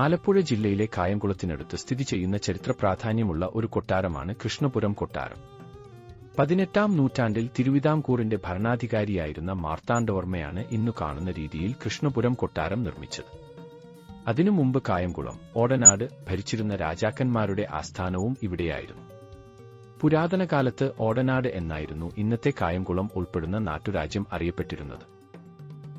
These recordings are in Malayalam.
ആലപ്പുഴ ജില്ലയിലെ കായംകുളത്തിനടുത്ത് സ്ഥിതി ചെയ്യുന്ന ചരിത്ര പ്രാധാന്യമുള്ള ഒരു കൊട്ടാരമാണ് കൃഷ്ണപുരം കൊട്ടാരം. പതിനെട്ടാം നൂറ്റാണ്ടിൽ തിരുവിതാംകൂറിന്റെ ഭരണാധികാരിയായിരുന്ന മാർത്താണ്ഡവർമ്മയാണ് ഇന്നു കാണുന്ന രീതിയിൽ കൃഷ്ണപുരം കൊട്ടാരം നിർമ്മിച്ചത്. അതിനു മുമ്പ് കായംകുളം ഓടനാട് ഭരിച്ചിരുന്ന രാജാക്കന്മാരുടെ ആസ്ഥാനവും ഇവിടെയായിരുന്നു. പുരാതന കാലത്ത് ഓടനാട് എന്നായിരുന്നു ഇന്നത്തെ കായംകുളം ഉൾപ്പെടുന്ന നാട്ടുരാജ്യം അറിയപ്പെട്ടിരുന്നത്.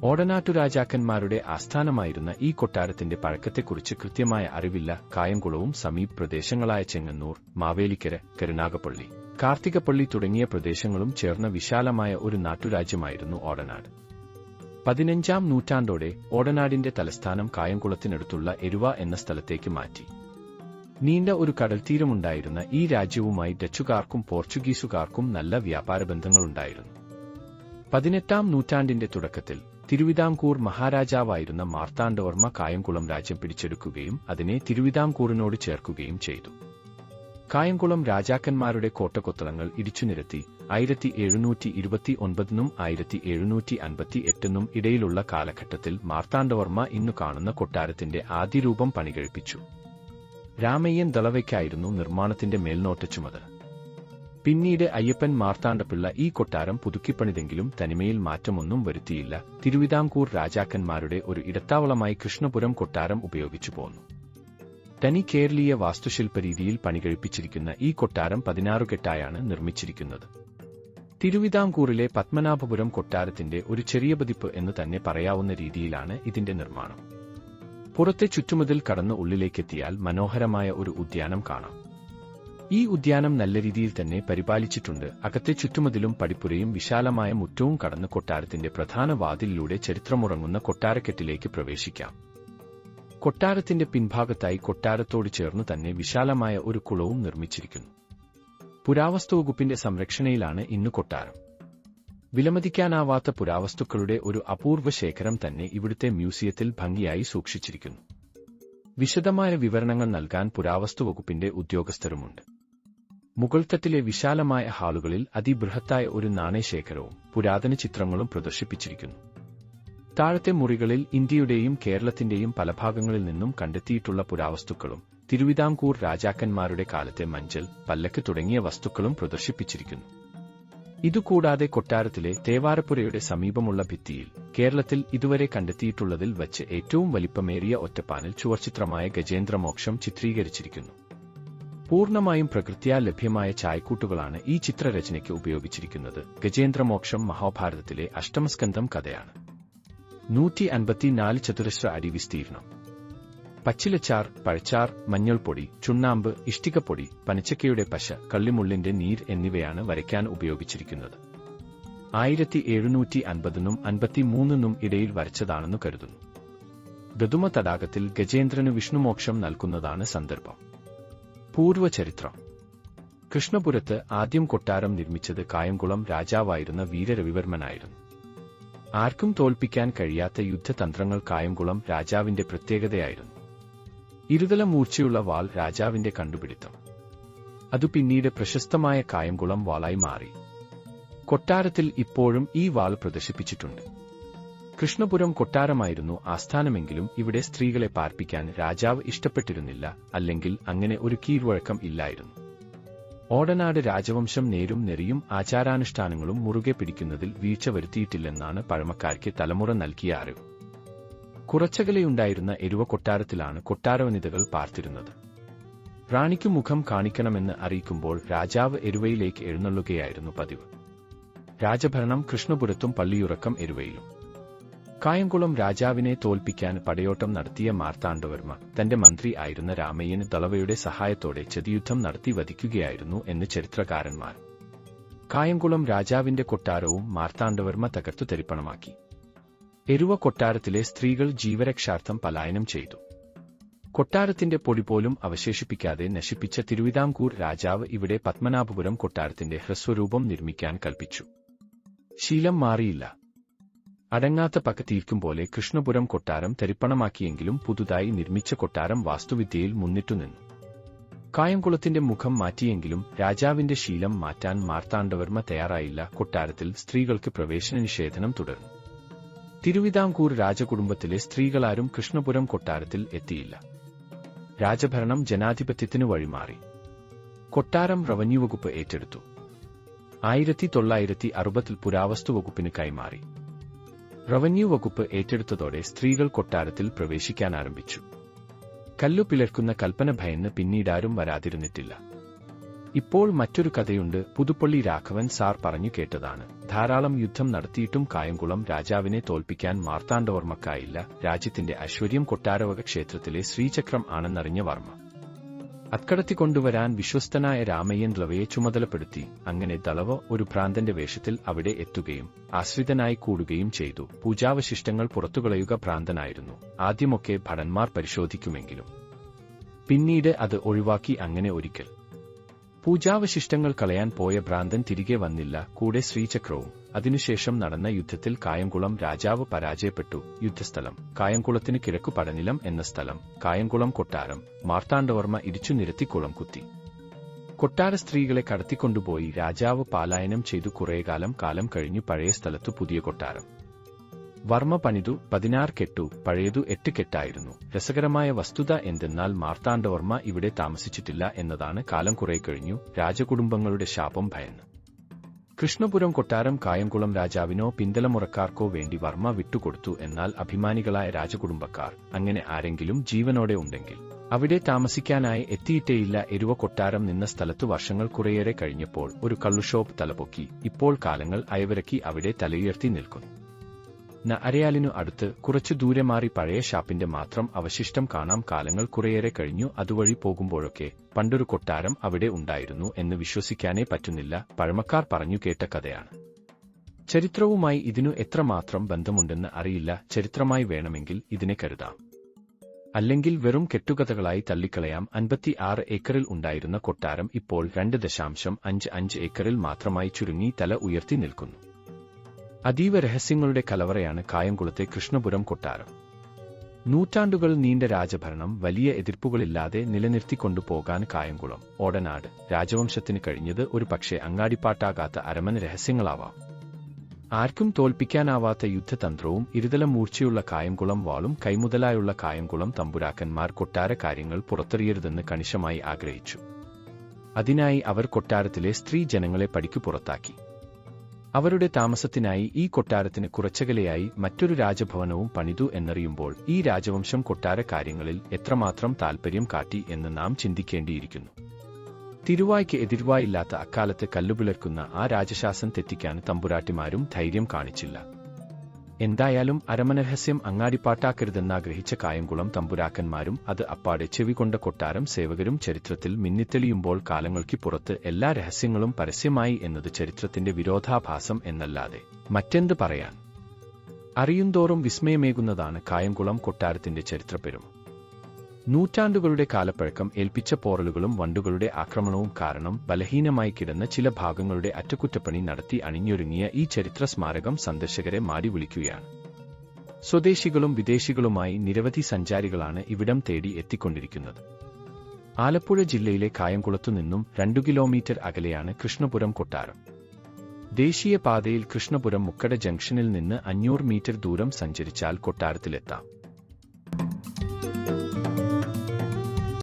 ഓടനാട്ടു രാജാക്കന്മാരുടെ ആസ്ഥാനമായിരുന്ന ഈ കൊട്ടാരത്തിന്റെ പഴക്കത്തെക്കുറിച്ച് കൃത്യമായ അറിവില്ല. കായംകുളവും സമീപ പ്രദേശങ്ങളായ ചെങ്ങന്നൂർ മാവേലിക്കര കരുനാഗപ്പള്ളി. കാർത്തികപ്പള്ളി തുടങ്ങിയ പ്രദേശങ്ങളും ചേർന്ന വിശാലമായ ഒരു നാട്ടുരാജ്യമായിരുന്നു ഓടനാട്. പതിനഞ്ചാം നൂറ്റാണ്ടോടെ ഓടനാടിന്റെ തലസ്ഥാനം കായംകുളത്തിനടുത്തുള്ള എരുവ എന്ന സ്ഥലത്തേക്ക് മാറ്റി. നീണ്ട ഒരു കടൽത്തീരമുണ്ടായിരുന്ന ഈ രാജ്യവുമായി ഡച്ചുകാർക്കും പോർച്ചുഗീസുകാർക്കും നല്ല വ്യാപാര ബന്ധങ്ങളുണ്ടായിരുന്നു പതിനെട്ടാം നൂറ്റാണ്ടിന്റെ തുടക്കത്തിൽ തിരുവിതാംകൂർ മഹാരാജാവായിരുന്ന മാർത്താണ്ഡവർമ്മ കായംകുളം രാജ്യം പിടിച്ചെടുക്കുകയും അതിനെ തിരുവിതാംകൂറിനോട് ചേർക്കുകയും ചെയ്തു. കായംകുളം രാജാക്കന്മാരുടെ കോട്ടകൊത്തളങ്ങൾ ഇടിച്ചുനിരത്തി ആയിരത്തി എഴുന്നൂറ്റി ഇരുപത്തി ഒൻപതിനും ആയിരത്തി എഴുന്നൂറ്റി അൻപത്തി എട്ടിനും ഇടയിലുള്ള കാലഘട്ടത്തിൽ മാർത്താണ്ഡവർമ്മ ഇന്നു കാണുന്ന കൊട്ടാരത്തിന്റെ ആദ്യരൂപം പണികഴിപ്പിച്ചു. രാമയ്യൻ ദളവയ്ക്കായിരുന്നു നിർമ്മാണത്തിന്റെ മേൽനോട്ട ചുമതല പിന്നീട് അയ്യപ്പൻ മാർത്താണ്ഡപ്പിള്ള ഈ കൊട്ടാരം പുതുക്കിപ്പണിതെങ്കിലും തനിമയിൽ മാറ്റമൊന്നും വരുത്തിയില്ല. തിരുവിതാംകൂർ രാജാക്കന്മാരുടെ ഒരു ഇടത്താവളമായി കൃഷ്ണപുരം കൊട്ടാരം ഉപയോഗിച്ചു പോന്നു. തനി കേരളീയ വാസ്തുശില്പരീതിയിൽ പണികഴിപ്പിച്ചിരിക്കുന്ന ഈ കൊട്ടാരം പതിനാറുകെട്ടായാണ് നിർമ്മിച്ചിരിക്കുന്നത്. തിരുവിതാംകൂറിലെ പത്മനാഭപുരം കൊട്ടാരത്തിന്റെ ഒരു ചെറിയ പതിപ്പ് എന്ന് തന്നെ പറയാവുന്ന രീതിയിലാണ് ഇതിന്റെ നിർമ്മാണം. പുറത്തെ ചുറ്റുമതിൽ കടന്ന് ഉള്ളിലേക്കെത്തിയാൽ മനോഹരമായ ഒരു ഉദ്യാനം കാണാം. ഈ ഉദ്യാനം നല്ല രീതിയിൽ തന്നെ പരിപാലിച്ചിട്ടുണ്ട്. അകത്തെ ചുറ്റുമതിലും പടിപ്പുരയും വിശാലമായ മുറ്റവും കടന്ന് കൊട്ടാരത്തിന്റെ പ്രധാന വാതിലിലൂടെ ചരിത്രമുറങ്ങുന്ന കൊട്ടാരക്കെട്ടിലേക്ക് പ്രവേശിക്കാം. കൊട്ടാരത്തിന്റെ പിൻഭാഗത്തായി കൊട്ടാരത്തോട് ചേർന്ന് തന്നെ വിശാലമായ ഒരു കുളവും നിർമ്മിച്ചിരിക്കുന്നു. പുരാവസ്തു വകുപ്പിന്റെ സംരക്ഷണയിലാണ് ഇന്ന് കൊട്ടാരം. വിലമതിക്കാനാവാത്ത പുരാവസ്തുക്കളുടെ ഒരു അപൂർവ ശേഖരം തന്നെ ഇവിടുത്തെ മ്യൂസിയത്തിൽ ഭംഗിയായി സൂക്ഷിച്ചിരിക്കുന്നു. വിശദമായ വിവരണങ്ങൾ നൽകാൻ പുരാവസ്തു വകുപ്പിന്റെ ഉദ്യോഗസ്ഥരുമുണ്ട്. മുകൾത്തട്ടിലെ വിശാലമായ ഹാളുകളിൽ അതിബൃഹത്തായ ഒരു നാണയശേഖരവും പുരാതന ചിത്രങ്ങളും പ്രദർശിപ്പിച്ചിരിക്കുന്നു. താഴത്തെ മുറികളിൽ ഇന്ത്യയുടെയും കേരളത്തിന്റെയും പല ഭാഗങ്ങളിൽ നിന്നും കണ്ടെത്തിയിട്ടുള്ള പുരാവസ്തുക്കളും തിരുവിതാംകൂർ രാജാക്കന്മാരുടെ കാലത്തെ മഞ്ചൽ പല്ലക്ക് തുടങ്ങിയ വസ്തുക്കളും പ്രദർശിപ്പിച്ചിരിക്കുന്നു. ഇതുകൂടാതെ കൊട്ടാരത്തിലെ തേവാരപ്പുരയുടെ സമീപമുള്ള ഭിത്തിയിൽ കേരളത്തിൽ ഇതുവരെ കണ്ടെത്തിയിട്ടുള്ളതിൽ വച്ച് ഏറ്റവും വലിപ്പമേറിയ ഒറ്റപ്പാനിൽ ചുവർച്ചിത്രമായ ഗജേന്ദ്രമോക്ഷം ചിത്രീകരിച്ചിരിക്കുന്നു. പൂർണമായും പ്രകൃത്യാ ലഭ്യമായ ചായക്കൂട്ടുകളാണ് ഈ ചിത്രരചനയ്ക്ക് ഉപയോഗിച്ചിരിക്കുന്നത്. ഗജേന്ദ്രമോക്ഷം മഹാഭാരതത്തിലെ അഷ്ടമസ്കന്ധം കഥയാണ്. നൂറ്റി അൻപത്തിനാല് ചതുരശ്ര അടി വിസ്തീർണം. പച്ചിലച്ചാർ പഴച്ചാർ മഞ്ഞൾപ്പൊടി ചുണ്ണാമ്പ് ഇഷ്ടികപ്പൊടി പനച്ചക്കയുടെ പശ കള്ളിമുള്ളിന്റെ നീർ എന്നിവയാണ് വരയ്ക്കാൻ ഉപയോഗിച്ചിരിക്കുന്നത്. ആയിരത്തി എഴുന്നൂറ്റി അൻപതിനും അൻപത്തിമൂന്നിനും ഇടയിൽ വരച്ചതാണെന്ന് കരുതുന്നു. ഗതുമ തടാകത്തിൽ ഗജേന്ദ്രന് വിഷ്ണുമോക്ഷം നൽകുന്നതാണ് സന്ദർഭം. പൂർവചരിത്രം കൃഷ്ണപുരത്ത് ആദ്യം കൊട്ടാരം നിർമ്മിച്ചത് കായംകുളം രാജാവായിരുന്ന വീരരവിവർമ്മനായിരുന്നു. ആർക്കും തോൽപ്പിക്കാൻ കഴിയാത്ത യുദ്ധതന്ത്രങ്ങൾ കായംകുളം രാജാവിന്റെ പ്രത്യേകതയായിരുന്നു. ഇരുതല മൂർച്ചയുള്ള വാൾ രാജാവിന്റെ കണ്ടുപിടുത്തം. അത് പിന്നീട് പ്രശസ്തമായ കായംകുളം വാളായി മാറി. കൊട്ടാരത്തിൽ ഇപ്പോഴും ഈ വാൾ പ്രദർശിപ്പിച്ചിട്ടുണ്ട്. കൃഷ്ണപുരം കൊട്ടാരമായിരുന്നു ആസ്ഥാനമെങ്കിലും ഇവിടെ സ്ത്രീകളെ പാർപ്പിക്കാൻ രാജാവ് ഇഷ്ടപ്പെട്ടിരുന്നില്ല അല്ലെങ്കിൽ അങ്ങനെ ഒരു കീഴ്വഴക്കം ഇല്ലായിരുന്നു. ഓടനാട് രാജവംശം നേരും നെറിയും ആചാരാനുഷ്ഠാനങ്ങളും മുറുകെ പിടിക്കുന്നതിൽ വീഴ്ച വരുത്തിയിട്ടില്ലെന്നാണ് പഴമക്കാർക്ക് തലമുറ നൽകിയ അറിവ്. കുറച്ചകലെയുണ്ടായിരുന്ന എരുവ കൊട്ടാരത്തിലാണ് കൊട്ടാരവനിതകൾ പാർത്തിരുന്നത്. റാണിക്കു മുഖം കാണിക്കണമെന്ന് അറിയിക്കുമ്പോൾ രാജാവ് എരുവയിലേക്ക് എഴുന്നള്ളുകയായിരുന്നു പതിവ്. രാജഭരണം കൃഷ്ണപുരത്തും പള്ളിയുറക്കം എരുവയിലും. കായംകുളം രാജാവിനെ തോൽപ്പിക്കാൻ പടയോട്ടം നടത്തിയ മാർത്താണ്ഡവർമ്മ തന്റെ മന്ത്രി ആയിരുന്ന രാമയ്യന് ദളവയുടെ സഹായത്തോടെ ചതിയുദ്ധം നടത്തി വധിക്കുകയായിരുന്നു എന്ന് ചരിത്രകാരന്മാർ. കായംകുളം രാജാവിന്റെ കൊട്ടാരവും മാർത്താണ്ഡവർമ്മ തകർത്തു തരിപ്പണമാക്കി. എരുവ കൊട്ടാരത്തിലെ സ്ത്രീകൾ ജീവരക്ഷാർത്ഥം പലായനം ചെയ്തു. കൊട്ടാരത്തിന്റെ പൊടി പോലും അവശേഷിപ്പിക്കാതെ നശിപ്പിച്ച തിരുവിതാംകൂർ രാജാവ് ഇവിടെ പത്മനാഭപുരം കൊട്ടാരത്തിന്റെ ഹ്രസ്വരൂപം നിർമ്മിക്കാൻ കൽപ്പിച്ചു. ശീലം മാറിയില്ല. അടങ്ങാത്ത പക്കത്തീർക്കും പോലെ കൃഷ്ണപുരം കൊട്ടാരം തരിപ്പണമാക്കിയെങ്കിലും പുതുതായി നിർമ്മിച്ച കൊട്ടാരം വാസ്തുവിദ്യയിൽ മുന്നിട്ടുനിന്നു കായംകുളത്തിന്റെ മുഖം മാറ്റിയെങ്കിലും രാജാവിന്റെ ശീലം മാറ്റാൻ മാർത്താണ്ഡവർമ്മ തയ്യാറായില്ല. കൊട്ടാരത്തിൽ സ്ത്രീകൾക്ക് പ്രവേശന നിഷേധനം തുടർന്നു. തിരുവിതാംകൂർ രാജകുടുംബത്തിലെ സ്ത്രീകളാരും കൃഷ്ണപുരം കൊട്ടാരത്തിൽ എത്തിയില്ല. രാജഭരണം ജനാധിപത്യത്തിനു വഴിമാറി. കൊട്ടാരം റവന്യൂ വകുപ്പ് ഏറ്റെടുത്തു. ആയിരത്തി തൊള്ളായിരത്തി അറുപതിൽ പുരാവസ്തു വകുപ്പിന് കൈമാറി. റവന്യൂ വകുപ്പ് ഏറ്റെടുത്തതോടെ സ്ത്രീകൾ കൊട്ടാരത്തിൽ പ്രവേശിക്കാൻ ആരംഭിച്ചു. കല്ലു പിളർക്കുന്ന കൽപ്പന ഭയന്ന് പിന്നീടാരും വരാതിരുന്നിട്ടില്ല. ഇപ്പോൾ മറ്റൊരു കഥയുണ്ട് പുതുപ്പള്ളി രാഘവൻ സാർ പറഞ്ഞു കേട്ടതാണ്. ധാരാളം യുദ്ധം നടത്തിയിട്ടും കായംകുളം രാജാവിനെ തോൽപ്പിക്കാൻ മാർത്താണ്ഡവർമ്മക്കായില്ല. രാജ്യത്തിന്റെ ഐശ്വര്യം കൊട്ടാരവക ക്ഷേത്രത്തിലെ ശ്രീചക്രം ആണെന്നറിഞ്ഞ വർമ്മ. അക്കടത്തി കൊണ്ടുവരാൻ വിശ്വസ്തനായ രാമയ്യൻ റവയെ ചുമതലപ്പെടുത്തി അങ്ങനെ ദളവ ഒരു ഭ്രാന്തന്റെ വേഷത്തിൽ അവിടെ എത്തുകയും ആശ്രിതനായി കൂടുകയും ചെയ്തു. പൂജാവശിഷ്ടങ്ങൾ പുറത്തുകളയുക ഭ്രാന്തനായിരുന്നു. ആദ്യമൊക്കെ ഭടന്മാർ പരിശോധിക്കുമെങ്കിലും. പിന്നീട് അത് ഒഴിവാക്കി അങ്ങനെ ഒരിക്കൽ പൂജാവശിഷ്ടങ്ങൾ കളയാൻ പോയ ഭ്രാന്തൻ തിരികെ വന്നില്ല. കൂടെ ശ്രീചക്രവും. അതിനുശേഷം നടന്ന യുദ്ധത്തിൽ കായംകുളം രാജാവ് പരാജയപ്പെട്ടു. യുദ്ധസ്ഥലം. കായംകുളത്തിന് കിഴക്കു പടനിലം എന്ന സ്ഥലം. കായംകുളം കൊട്ടാരം. മാർത്താണ്ഡവർമ്മ ഇടിച്ചു നിരത്തി കുളം കുത്തി. കൊട്ടാര സ്ത്രീകളെ കടത്തിക്കൊണ്ടുപോയി രാജാവ് പാലായനം ചെയ്തു കുറേകാലം കാലം കഴിഞ്ഞു പഴയ സ്ഥലത്തു പുതിയ കൊട്ടാരം. വർമ്മ പണിതു പതിനാറ് കെട്ടു പഴയതു എട്ട് കെട്ടായിരുന്നു. രസകരമായ വസ്തുത എന്തെന്നാൽ മാർത്താണ്ഡവർമ്മ ഇവിടെ താമസിച്ചിട്ടില്ല എന്നതാണ് കാലം കുറെ കഴിഞ്ഞു രാജകുടുംബങ്ങളുടെ ശാപം ഭയന്ന്. കൃഷ്ണപുരം കൊട്ടാരം കായംകുളം രാജാവിനോ പിന്തലമുറക്കാർക്കോ വേണ്ടി വർമ്മ വിട്ടുകൊടുത്തു എന്നാൽ അഭിമാനികളായ രാജകുടുംബക്കാർ അങ്ങനെ ആരെങ്കിലും ജീവനോടെ ഉണ്ടെങ്കിൽ. അവിടെ താമസിക്കാനായി എത്തിയിട്ടേയില്ല എരുവ കൊട്ടാരം നിന്ന സ്ഥലത്ത് വർഷങ്ങൾ കുറേയേറെ കഴിഞ്ഞപ്പോൾ ഒരു കള്ളുഷോപ്പ് തലപൊക്കി ഇപ്പോൾ കാലങ്ങൾ അയവിറക്കി അവിടെ തലയുയർത്തി നിൽക്കുന്നു. ന അരയാലിനു അടുത്ത് കുറച്ചു ദൂരെ മാറി പഴയ ഷാപ്പിന്റെ മാത്രം അവശിഷ്ടം കാണാം കാലങ്ങൾ കുറേയേറെ കഴിഞ്ഞു അതുവഴി പോകുമ്പോഴൊക്കെ പണ്ടൊരു കൊട്ടാരം അവിടെ ഉണ്ടായിരുന്നു എന്ന് വിശ്വസിക്കാനേ പറ്റുന്നില്ല. പഴമക്കാർ പറഞ്ഞു കേട്ട കഥയാണ്. ചരിത്രവുമായി ഇതിനു എത്രമാത്രം ബന്ധമുണ്ടെന്ന് അറിയില്ല. ചരിത്രമായി വേണമെങ്കിൽ ഇതിനെ കരുതാം. അല്ലെങ്കിൽ വെറും കെട്ടുകഥകളായി തള്ളിക്കളയാം. അൻപത്തി ആറ് ഏക്കറിൽ ഉണ്ടായിരുന്ന കൊട്ടാരം ഇപ്പോൾ രണ്ട് ദശാംശം അഞ്ച് അഞ്ച് ഏക്കറിൽ മാത്രമായി ചുരുങ്ങി തല ഉയർത്തി നിൽക്കുന്നു. അതീവ രഹസ്യങ്ങളുടെ കലവറയാണ് കായംകുളത്തെ കൃഷ്ണപുരം കൊട്ടാരം. നൂറ്റാണ്ടുകൾ നീണ്ട രാജഭരണം വലിയ എതിർപ്പുകളില്ലാതെ നിലനിർത്തിക്കൊണ്ടുപോകാൻ കായംകുളം ഓടനാട് രാജവംശത്തിന് കഴിഞ്ഞത് ഒരു പക്ഷേ അങ്ങാടിപ്പാട്ടാകാത്ത അരമന രഹസ്യങ്ങളാവാം. ആർക്കും തോൽപ്പിക്കാനാവാത്ത യുദ്ധതന്ത്രവും ഇരുതല മൂർച്ചയുള്ള കായംകുളം വാളും കൈമുതലായുള്ള കായംകുളം തമ്പുരാക്കന്മാർ കൊട്ടാര കാര്യങ്ങൾ പുറത്തെറിയരുതെന്ന് കണിശമായി ആഗ്രഹിച്ചു. അതിനായി അവർ കൊട്ടാരത്തിലെ സ്ത്രീ ജനങ്ങളെ പടിക്കു പുറത്താക്കി. അവരുടെ താമസത്തിനായി ഈ കൊട്ടാരത്തിന് കുറച്ചകലെയായി മറ്റൊരു രാജഭവനവും പണിതു എന്നറിയുമ്പോൾ ഈ രാജവംശം കൊട്ടാര കാര്യങ്ങളിൽ എത്രമാത്രം താൽപര്യം കാട്ടി എന്ന് നാം ചിന്തിക്കേണ്ടിയിരിക്കുന്നു. തിരുവായ്ക്ക് എതിർവായില്ലാത്ത അക്കാലത്ത് കല്ലുപിളർക്കുന്ന ആ രാജശാസം തെറ്റിക്കാൻ തമ്പുരാട്ടിമാരും ധൈര്യം കാണിച്ചില്ല. എന്തായാലും അരമനരഹസ്യം അങ്ങാടിപ്പാട്ടാക്കരുതെന്നാഗ്രഹിച്ച കായംകുളം തമ്പുരാക്കന്മാരും അത് അപ്പാടെ ചെവികൊണ്ട കൊട്ടാരം സേവകരും ചരിത്രത്തിൽ മിന്നിത്തെളിയുമ്പോൾ കാലങ്ങൾക്ക് പുറത്ത് എല്ലാ രഹസ്യങ്ങളും പരസ്യമായി എന്നത് ചരിത്രത്തിന്റെ വിരോധാഭാസം എന്നല്ലാതെ മറ്റെന്ത് പറയാൻ? അറിയുന്തോറും വിസ്മയമേകുന്നതാണ് കായംകുളം കൊട്ടാരത്തിന്റെ ചരിത്രപ്പെരുമ നൂറ്റാണ്ടുകളുടെ കാലപ്പഴക്കം ഏൽപ്പിച്ച പോറലുകളും വണ്ടുകളുടെ ആക്രമണവും കാരണം ബലഹീനമായി കിടന്ന ചില ഭാഗങ്ങളുടെ അറ്റകുറ്റപ്പണി നടത്തി അണിഞ്ഞൊരുങ്ങിയ ഈ ചരിത്ര സ്മാരകം സന്ദർശകരെ മാടി വിളിക്കുകയാണ്. സ്വദേശികളും വിദേശികളുമായി നിരവധി സഞ്ചാരികളാണ് ഇവിടം തേടി എത്തിക്കൊണ്ടിരിക്കുന്നത്. ആലപ്പുഴ ജില്ലയിലെ കായംകുളത്തു നിന്നും രണ്ടു കിലോമീറ്റർ അകലെയാണ് കൃഷ്ണപുരം കൊട്ടാരം. ദേശീയപാതയിൽ കൃഷ്ണപുരം മുക്കട ജംഗ്ഷനിൽ നിന്ന് അഞ്ഞൂറ് മീറ്റർ ദൂരം സഞ്ചരിച്ചാൽ കൊട്ടാരത്തിലെത്താം.